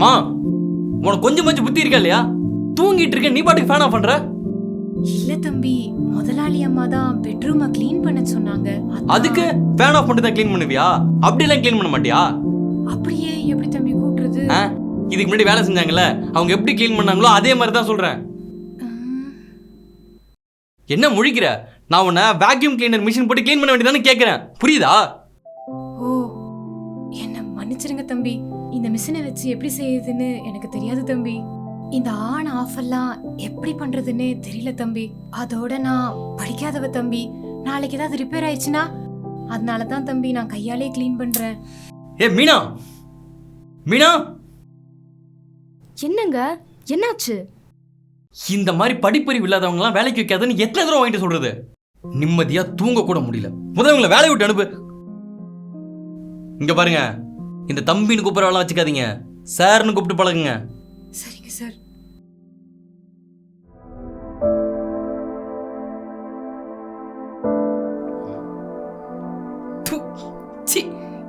மா உனக்கு கொஞ்சம் கொஞ்சம் புத்தி இருக்கா இல்லையா? தூங்கிட்டு இருக்க நீ பாட்டுக்கு ஃபேன் பண்ற? இல்ல தம்பி முதலாளி அம்மா தான் பெட்ரூமை க்ளீன் பண்ண சொன்னாங்க. அதுக்கு ஃபேன் ஆஃப் பண்ணிட்டு தான் க்ளீன் பண்ணுவியா? அப்படிலாம் க்ளீன் பண்ண மாட்டியா? அப்படியே எப்படி தம்பி கூட்டுறது? இதுக்கு முன்னாடி வேலை செஞ்சாங்கல்ல அவங்க எப்படி க்ளீன் பண்ணாங்களோ அதே மாதிரி தான் சொல்றேன் என்ன முழிக்கிற? நான் உன்னை வேக்யூம் கிளீனர் மிஷின் போட்டு க்ளீன் பண்ண வேண்டியதானே கேட்குறேன் புரியுதா? ஓ என்ன மன்னிச்சிருங்க தம்பி. இந்த மிஷினை வச்சு எப்படி செய்யுதுன்னு எனக்கு தெரியாது தம்பி. இந்த ஆன் ஆஃப் எல்லாம் எப்படி பண்றதுன்னு தெரியல தம்பி. அதோட நான் படிக்காதவ தம்பி. நாளைக்கு ஏதாவது ரிப்பேர் ஆயிடுச்சுன்னா அதனால தான் தம்பி நான் கையாலே க்ளீன் பண்றேன். ஏ மீனா? மீனா? என்னங்க? என்னாச்சு? இந்த மாதிரி படிப்பறிவு இல்லாதவங்கலாம் வேலைக்கு வைக்காதுன்னு எத்தனை தடவை வாங்கிட்டு சொல்றது? நிம்மதியா தூங்க கூட முடியல. முதல்ல உங்களை வேலையை விட்டு அனுப்பு. இங்க பாருங்க. இந்த தம்பின்னு கூப்பிடறவெல்லாம் வச்சுக்காதீங்க. சார்னு கூப்பிட்டு பழகுங்க. சரிங்க சார்.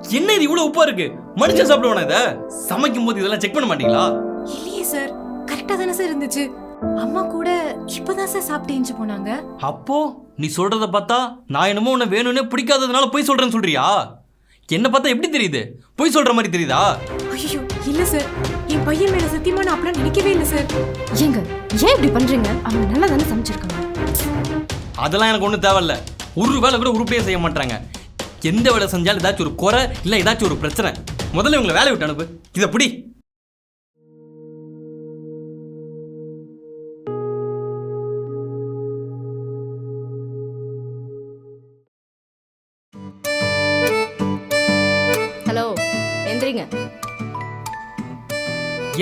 என்ன இது? இவ்வளவு உப்பா இருக்கு. மனுஷன் சாப்பிடுவானா இத? சமைக்கும் போது இதெல்லாம் செக் பண்ண மாட்டீங்களா? இல்லையே சார். கரெக்டா தானே சார் இருந்துச்சு. அம்மா கூட இப்பதான் சார் சாப்பிட்டு எஞ்சி போனாங்க. அப்போ நீ சொல்றத பார்த்தா நான் என்னமோ உன்னை வேணும்னே பிடிக்காததுனால போய் சொல்றேன்னு சொல்றியா? என்ன பார்த்தா எப்படி தெரியுது? போய் சொல்ற மாதிரி தெரியுதா? ஐயோ இல்ல சார். என் பையன் மேல சத்தியமா நான் அப்படிலாம் நினைக்கவே இல்லை சார். ஏங்க ஏன் இப்படி பண்றீங்க? அவங்க நல்லா தானே சமைச்சிருக்காங்க அதெல்லாம் எனக்கு ஒன்றும் தேவையில்ல. ஒரு வேலை கூட உருப்படியே செய்ய மாட்டாங்க எந்த வேலை செஞ்சாலும் ஏதாச்சும் ஒரு குறை இல்லை ஏதாச்சும் ஒரு பிரச்சனை. முதல்ல இவங்களை வேலையை விட்டு அனுப்பு. இதை பிடி.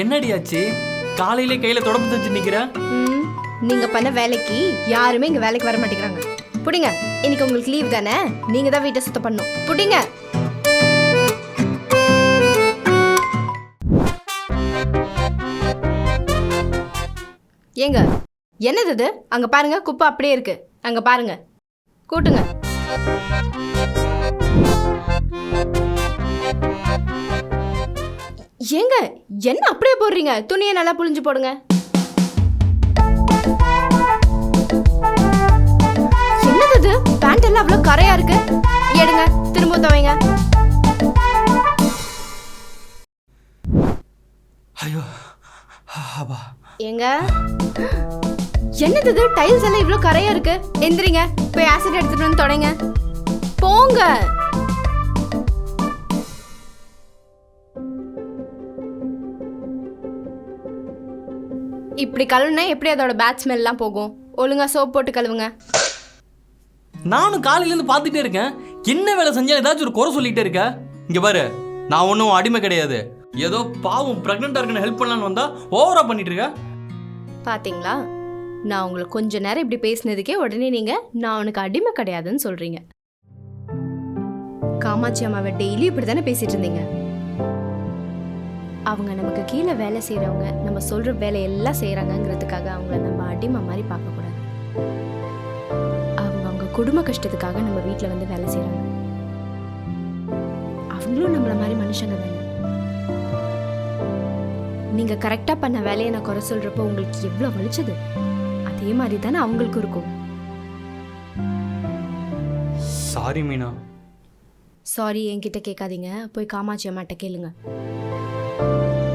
என்னடியாச்சு? காலையிலே கையில தொடப்பு தச்சு நிக்கிற? ம், நீங்க பண்ண வேலைக்கு யாருமே இங்க வேலைக்கு வர மாட்டேங்கிறாங்க. புடிங்க இன்னைக்கு உங்களுக்கு லீவ் தானே? நீங்க தான் வீட்டை சுத்தம் பண்ணும் புடிங்க. ஏங்க என்னது இது? அங்க பாருங்க குப்பை அப்படியே இருக்கு. அங்க பாருங்க. கூட்டுங்க. ஏங்க என்ன அப்படியே போடுறீங்க? துணியை நல்லா புழிஞ்சு போடுங்க. என்னது இது? பேண்ட் எல்லாம் அவ்வளோ கரையா இருக்கு? எடுங்க திரும்ப துவைங்க. ஐயோ அப்பா ஏங்க என்னது இது? டைல்ஸ் எல்லாம் இவ்வளோ கரையா இருக்கு? எந்திரிங்க போய் ஆசிட் எடுத்துட்டு வந்து தொடங்க. போங்க. இப்படி கழுவுனா எப்படி அதோட பேட் ஸ்மெல்லாம் போகும்? ஒழுங்கா சோப் போட்டு கழுவுங்க. நானும் காலையில இருந்து பார்த்துட்டே இருக்கேன். என்ன வேலை செஞ்சா ஏதாச்சும் ஒரு குறை சொல்லிட்டே இருக்க? இங்க பாரு நான் ஒன்றும் அடிமை கிடையாது. ஏதோ பாவம் ப்ரெக்னெண்டா இருக்குன்னு ஹெல்ப் பண்ணலான்னு வந்தா ஓவரா பண்ணிட்டு இருக்க? பாத்தீங்களா? நான் உங்களை கொஞ்ச நேரம் இப்படி பேசினதுக்கே உடனே நீங்க நான் உனக்கு அடிமை கிடையாதுன்னு சொல்றீங்க. காமாட்சி அம்மாவை டெய்லி இப்படி தானே பேசிட்டு இருந்தீங்க? அவங்க நமக்கு கீழே வேலை செய்றவங்க நம்ம சொல்ற வேலையெல்லாம் செய்றாங்கங்கிறதுக்காக அவங்கள நம்ம அடிமை மாதிரி பார்க்க கூடாது அவங்க அவங்க குடும்ப கஷ்டத்துக்காக நம்ம வீட்டில் வந்து வேலை செய்றாங்க. அவங்களும் நம்மள மாதிரி மனுஷங்க தானே. நீங்க கரெக்டா பண்ண வேலையை நான் குறை சொல்றப்போ உங்களுக்கு எவ்வளவு வலிச்சது? அதே மாதிரி தானே அவங்களுக்கும் இருக்கும். சாரி மீனா. சாரி என்கிட்ட கேட்காதீங்க. போய் காமாட்சி அம்மாட்ட கேளுங்க. thank you